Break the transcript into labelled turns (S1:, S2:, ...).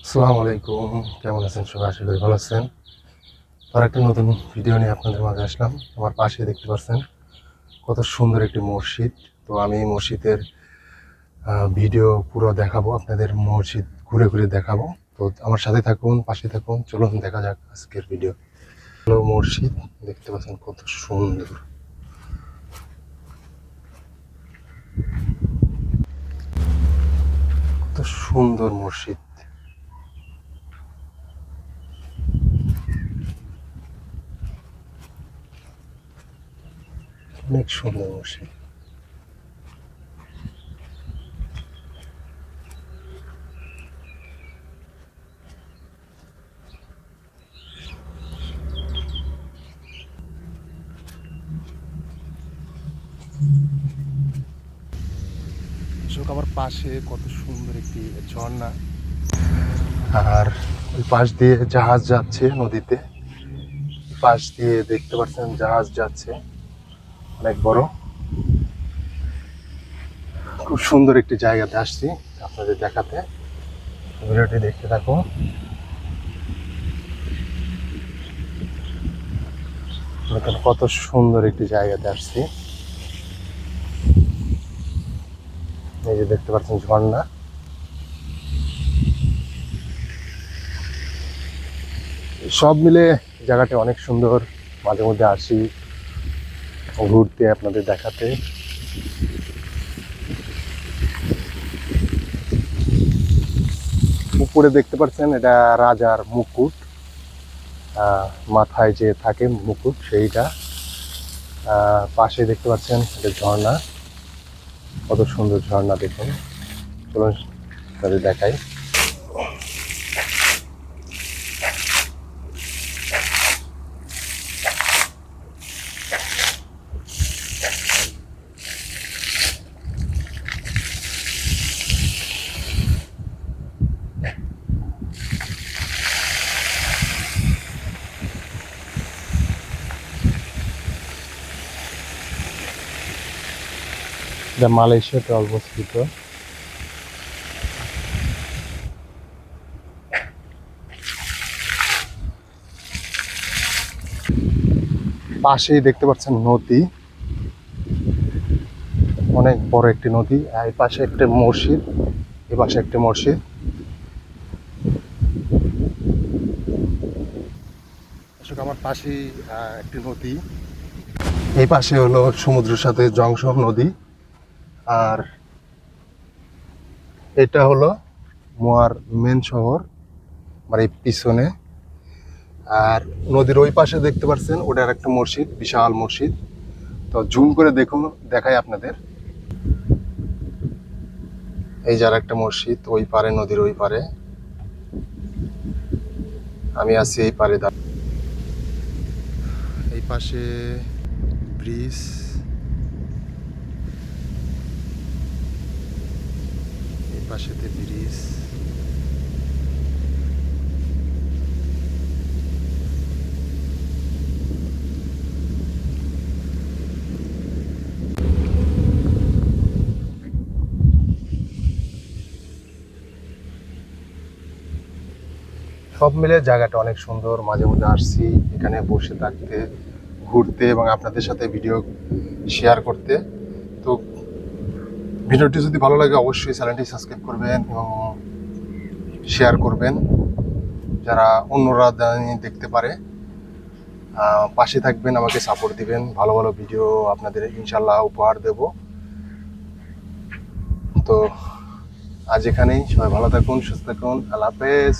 S1: আসসালামু আলাইকুম। কেমন আছেন সবাই? আশা করি ভালো আছেন। আর একটা নতুন ভিডিও নিয়ে আপনাদের মাঝে আসলাম। আমার পাশে দেখতে পাচ্ছেন কত সুন্দর একটি মসজিদ। তো আমি মসজিদের ভিডিও পুরো দেখাবো, আপনাদের মসজিদ ঘুরে ঘুরে দেখাবো। তো আমার সাথে থাকুন, পাশে থাকুন। চলুন, দেখা যাক আজকের ভিডিও মসজিদ। দেখতে পাচ্ছেন কত সুন্দর। কত সুন্দর মসজিদ। অনেক সুন্দর বসে। অশোক আমার পাশে কত সুন্দর একটি ঝর্ণা। আর ওই পাশ দিয়ে জাহাজ যাচ্ছে নদীতে। পাশ দিয়ে দেখতে পাচ্ছেন জাহাজ যাচ্ছে। অনেক বড়। খুব সুন্দর একটি জায়গাতে আসছি আপনাদের দেখাতে। ভিডিওটি দেখতে থাকুন। কত সুন্দর একটি জায়গাতে আসছি। এই যে দেখতে পাচ্ছেন ঝর্ণা। সব মিলে জায়গাটি অনেক সুন্দর। মাঝে মধ্যে আসি। ঘুরতে আপনাদের দেখাতে। উপরে দেখতে পাচ্ছেন, এটা রাজার মুকুট। মাথায় যে থাকে মুকুট, সেইটা। পাশে দেখতে পাচ্ছেন, এটা ঝর্ণা। কত সুন্দর ঝর্ণা দেখুন। চলুন তাদের দেখাই। এটা মালয়েশিয়াতে অবস্থিত। পাশেই দেখতে পাচ্ছেন নদী। অনেক বড় একটি নদী। এই পাশে একটা মসজিদ। এই পাশে একটা মসজিদ। আমার পাশেই একটি নদী। এই পাশে হলো সমুদ্রের সাথে জংশন নদী। আর এটা হলো মোয়ার মেন শহর মানে পিছনে। আর নদীর ওই পাশে দেখতে পাচ্ছেন ওটার একটা মসজিদ, বিশাল মসজিদ। তো জুম করে দেখুন, দেখাই আপনাদের। এই যার একটা মসজিদ, ওই পারে, নদীর ওই পারে। আমি আছি এই পারে এই পাশে ব্রিজ। পাশেতে ব্রিজ সব মিলে জায়গাটা অনেক সুন্দর। মাঝে মধ্যে আসছি, এখানে বসে থাকতে, ঘুরতে এবং আপনাদের সাথে ভিডিও শেয়ার করতে। তো ভিডিওটি যদি ভালো লাগে, অবশ্যই চ্যানেলটি সাবস্ক্রাইব করবেন এবং শেয়ার করবেন, যারা অন্যরা দেখতে পারে। পাশে থাকবেন, আমাকে সাপোর্ট দিবেন। ভালো ভালো ভিডিও আপনাদের ইনশাল্লাহ উপহার দেব। তো আজ এখানেই, সবাই ভালো থাকুন, সুস্থ থাকুন, আল্লাহ হাফেজ।